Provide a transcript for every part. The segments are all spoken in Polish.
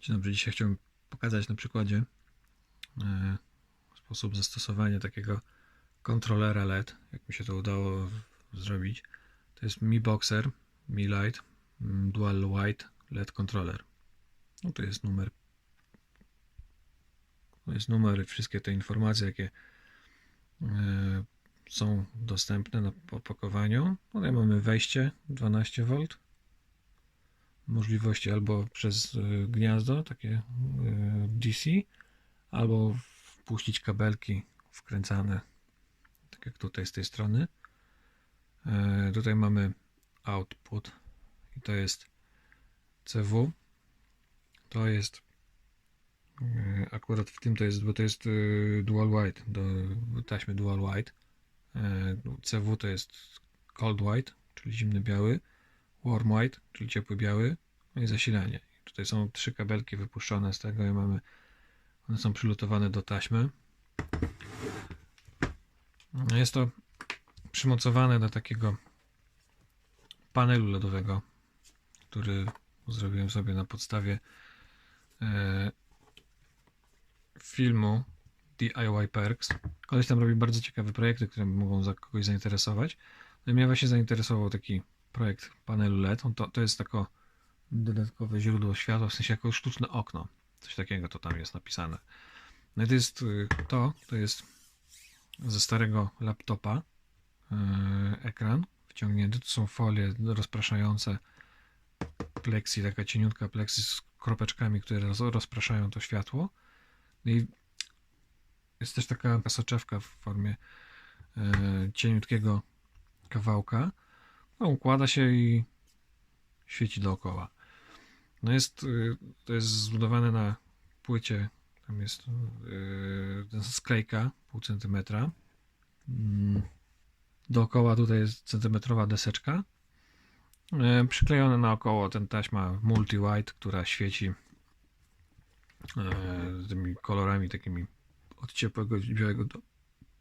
Dzień dobry, dzisiaj chciałbym pokazać na przykładzie e, sposób zastosowania takiego kontrolera LED, jak mi się to udało zrobić. To jest Mi Boxer, Mi Light, mm, Dual White LED Controller. No to jest numer. To jest numer i wszystkie te informacje, jakie e, są dostępne na opakowaniu. Tutaj mamy wejście 12V, możliwości albo przez y, gniazdo takie y, DC, albo wpuścić kabelki wkręcane, tak jak tutaj z tej strony. E, Tutaj mamy output i to jest CW. To jest akurat w tym to jest, bo to jest dual white, do taśmy dual white. E, CW to jest cold white, czyli zimny biały. Warm white, czyli ciepły biały, i zasilanie. Tutaj są trzy kabelki wypuszczone z tego i mamy, one są przylutowane do taśmy. No, Jest to przymocowane do takiego panelu LEDowego, który zrobiłem sobie na podstawie e, filmu DIY Perks. Koleś tam robi bardzo ciekawe projekty, które mogą za kogoś zainteresować. No i mnie właśnie zainteresował taki projekt panelu LED. On to, to jest tako dodatkowe źródło światła, w sensie jako sztuczne okno. Coś takiego to tam jest napisane. No i to jest y, to, to jest ze starego laptopa y, ekran wciągnięty. To są folie rozpraszające pleksji, taka cieniutka pleksji z kropeczkami, które roz, rozpraszają to światło. No i jest też taka soczewka w formie y, cieniutkiego kawałka. No, układa się i świeci dookoła. No jest, y, to jest zbudowane na płycie, tam jest yy, sklejka pół centymetra. Mm, Dookoła tutaj jest centymetrowa deseczka. Yy, Przyklejone naokoło ten taśma multi-white, która świeci yy, tymi kolorami takimi od ciepłego białego do,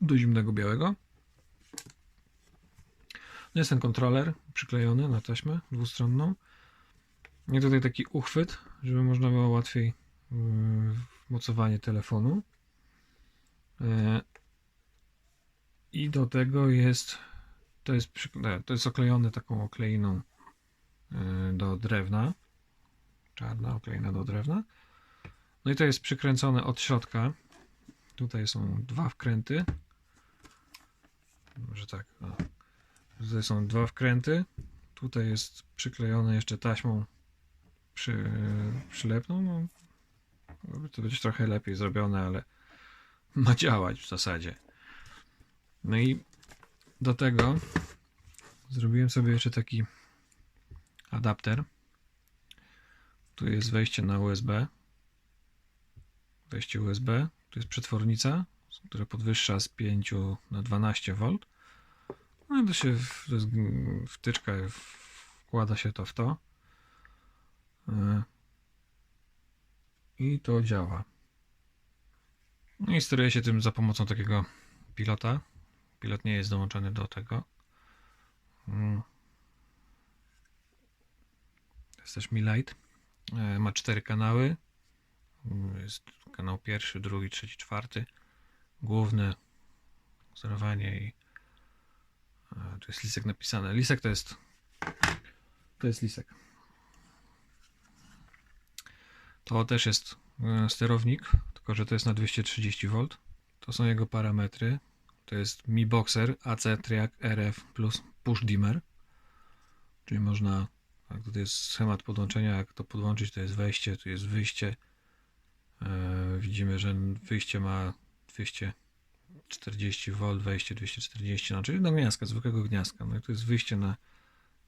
do zimnego białego. No Jest ten kontroler przyklejony na taśmę dwustronną. I tutaj taki uchwyt, żeby można było łatwiej yy, mocowanie telefonu. Yy, I do tego jest to jest, nie, to jest oklejone taką okleiną yy, do drewna. Czarna okleina do drewna. No i to jest przykręcone od środka. Tutaj są dwa wkręty. Może tak. O. Tutaj są dwa wkręty. Tutaj jest przyklejone jeszcze taśmą przy, przylepną. No, to być trochę lepiej zrobione, ale ma działać w zasadzie. No i do tego zrobiłem sobie jeszcze taki adapter. Tu jest wejście na USB. Wejście USB. Tu jest przetwornica, która podwyższa z 5 na 12 V. No i to się wtyczka, wkłada się to w to. E, I to działa. No i steruje się tym za pomocą takiego pilota. Pilot nie jest dołączony do tego. Mm. To jest też Mi Light. E, Ma cztery kanały. Mm, Jest kanał pierwszy, drugi, trzeci, czwarty. Główne sterowanie i e, tu jest lisek napisane. Lisek to jest to jest lisek. To też jest e, sterownik, tylko że to jest na 230V. To są jego parametry. To jest Mi Boxer AC Triac RF plus Push Dimmer. Czyli można, jak tutaj jest schemat podłączenia, jak to podłączyć, to jest wejście, tu jest wyjście. E, widzimy, że wyjście ma 240V, wejście 240, no czyli do gniazdka, zwykłego gniazdka. No i to jest wyjście na,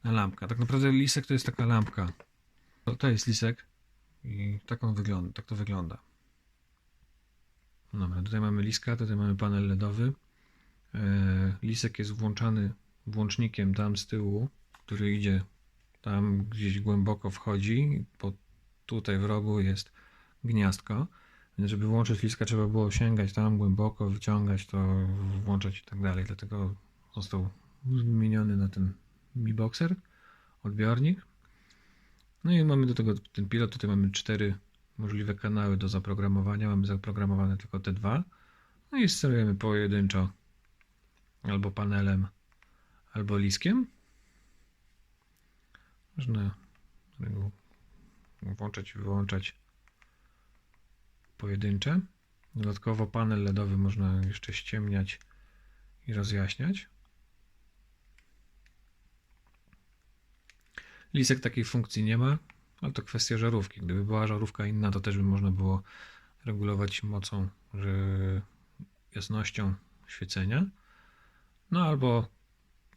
na lampkę. Tak naprawdę lisek to jest taka lampka. To, to jest lisek i tak on wygląda, tak to wygląda. Dobra, tutaj mamy liska, tutaj mamy panel LEDowy. E, Lisek jest włączany włącznikiem tam z tyłu, który idzie tam gdzieś głęboko wchodzi. Po tutaj w rogu jest gniazdko. Więc żeby włączyć liska trzeba było sięgać tam głęboko, wyciągać to, włączać i tak dalej. Dlatego został wymieniony na ten Mi Boxer, odbiornik. No i mamy do tego ten pilot, tutaj mamy cztery możliwe kanały do zaprogramowania. Mamy zaprogramowane tylko te dwa. No i sterujemy pojedynczo albo panelem, albo liskiem. Można włączać i wyłączać pojedyncze. Dodatkowo panel LEDowy można jeszcze ściemniać i rozjaśniać. Lisek takiej funkcji nie ma, ale to kwestia żarówki. Gdyby była żarówka inna, to też by można było regulować mocą, jasnością świecenia. No albo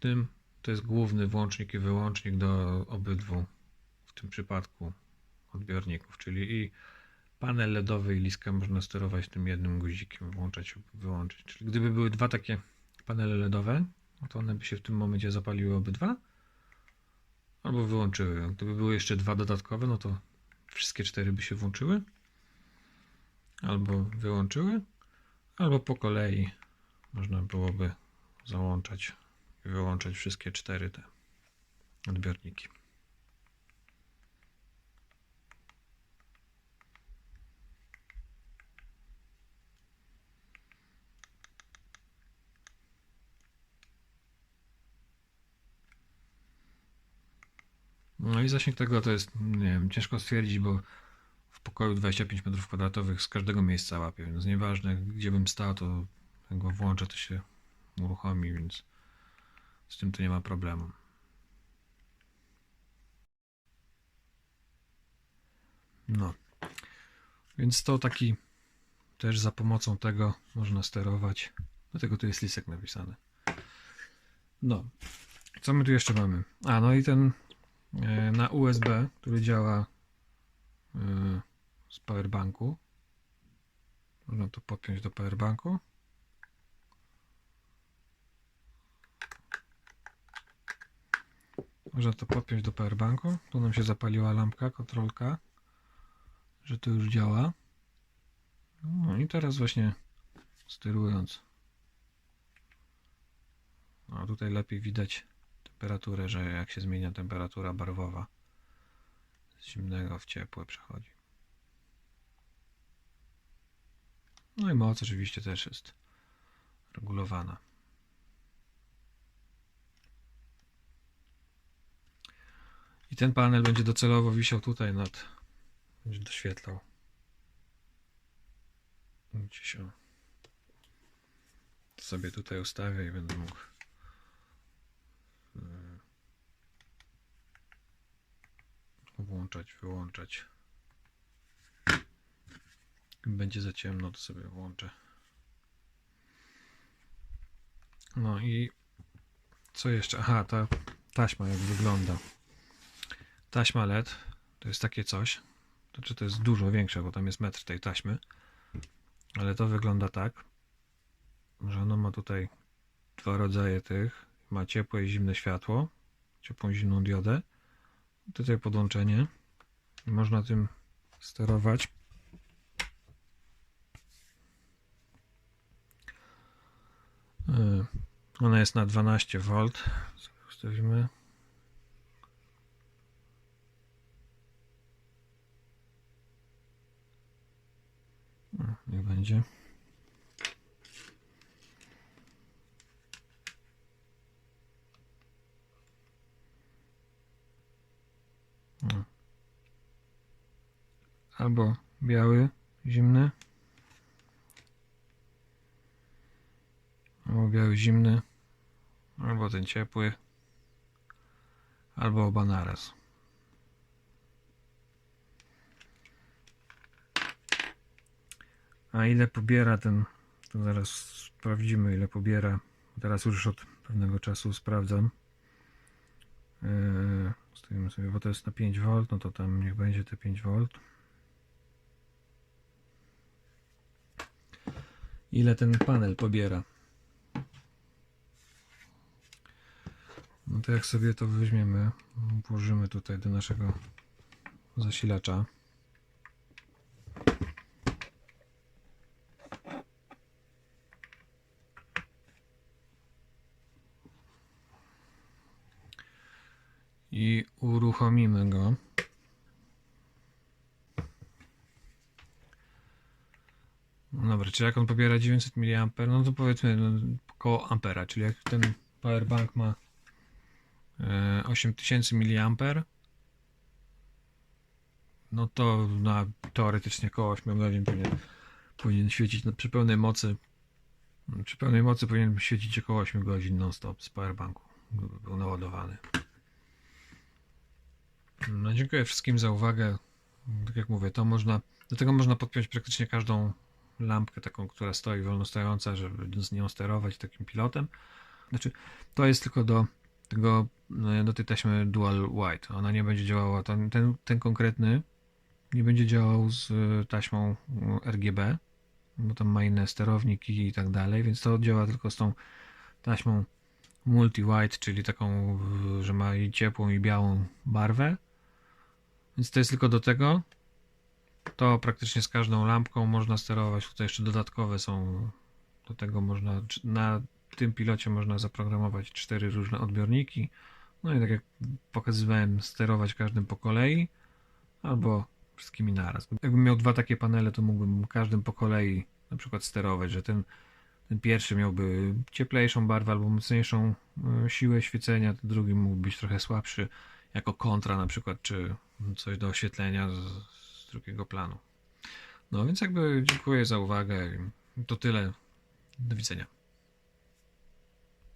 tym, to jest główny włącznik i wyłącznik do obydwu, w tym przypadku odbiorników, czyli i panel LEDowy i liska można sterować tym jednym guzikiem, włączać lub wyłączyć. Czyli gdyby były dwa takie panele LEDowe, no to one by się w tym momencie zapaliły obydwa albo wyłączyły. Gdyby były jeszcze dwa dodatkowe, no to wszystkie cztery by się włączyły albo wyłączyły, albo po kolei można byłoby załączać i wyłączać wszystkie cztery te odbiorniki. No i zasięg tego to jest, nie wiem, ciężko stwierdzić, bo w pokoju 25 m2 z każdego miejsca łapie, więc nieważne gdzie bym stał, to go włączę, to się uruchomi, więc z tym to nie ma problemu. No, więc to taki też za pomocą tego można sterować. Dlatego tu jest lisek napisany. No, co my tu jeszcze mamy? A, no i ten na USB, który działa e, z powerbanku. Można to podpiąć do powerbanku. Można to podpiąć do powerbanku. Tu nam się zapaliła lampka, kontrolka, że to już działa. No i teraz właśnie sterując. A tutaj lepiej widać temperaturę, że jak się zmienia temperatura barwowa z zimnego w ciepłe przechodzi. No i moc oczywiście też jest regulowana. I ten panel będzie docelowo wisiał tutaj nad, będzie doświetlał. Gdzie się sobie tutaj ustawię i będę mógł włączać, wyłączać. Będzie za ciemno, to sobie włączę. No i co jeszcze? Aha, ta taśma jak wygląda. Taśma LED to jest takie coś. Znaczy to jest dużo większe, bo tam jest metr tej taśmy. Ale to wygląda tak, że ono ma tutaj dwa rodzaje tych. Ma ciepłe i zimne światło. Ciepłą zimną diodę. Tutaj podłączenie. Można tym sterować. Yy, Ona jest na 12 V. Ustawimy. Niech będzie. O. Albo biały, zimny. Albo biały, zimny. Albo ten ciepły. Albo oba naraz. A ile pobiera ten, to zaraz sprawdzimy ile pobiera. Teraz już od pewnego czasu sprawdzam. Yy, sobie, bo to jest na 5V, no to tam niech będzie te 5V. Ile ten panel pobiera? No to jak sobie to weźmiemy, włożymy tutaj do naszego zasilacza. i uruchomimy go. No czyli jak on pobiera 900 mA, no to powiedzmy no, koło ampera, czyli jak ten powerbank ma e, 8000 mA, no to na teoretycznie koło 8 godzin powinien, powinien świecić no, przy pełnej mocy. Przy pełnej mocy powinien świecić około 8 godzin non-stop z powerbanku, gdyby był naładowany. No, dziękuję wszystkim za uwagę. Tak jak mówię, to można, do tego można podpiąć praktycznie każdą lampkę taką, która stoi wolno stojąca, żeby z nią sterować takim pilotem. Znaczy, to jest tylko do tego, no, do tej taśmy dual white. Ona nie będzie działała, ten, ten, ten konkretny nie będzie działał z taśmą RGB, bo tam ma inne sterowniki i tak dalej, więc to działa tylko z tą taśmą multi-white, czyli taką, że ma i ciepłą i białą barwę. Więc to jest tylko do tego. To praktycznie z każdą lampką można sterować. Tutaj jeszcze dodatkowe są. Do tego można na tym pilocie można zaprogramować cztery różne odbiorniki. No i tak jak pokazywałem, sterować każdym po kolei albo wszystkimi naraz. Jakbym miał dwa takie panele, to mógłbym każdym po kolei na przykład sterować, że ten, ten pierwszy miałby cieplejszą barwę albo mocniejszą y, siłę świecenia, ten drugi mógł być trochę słabszy jako kontra na przykład, czy coś do oświetlenia drugiego planu. No więc jakby dziękuję za uwagę. To tyle. Do widzenia.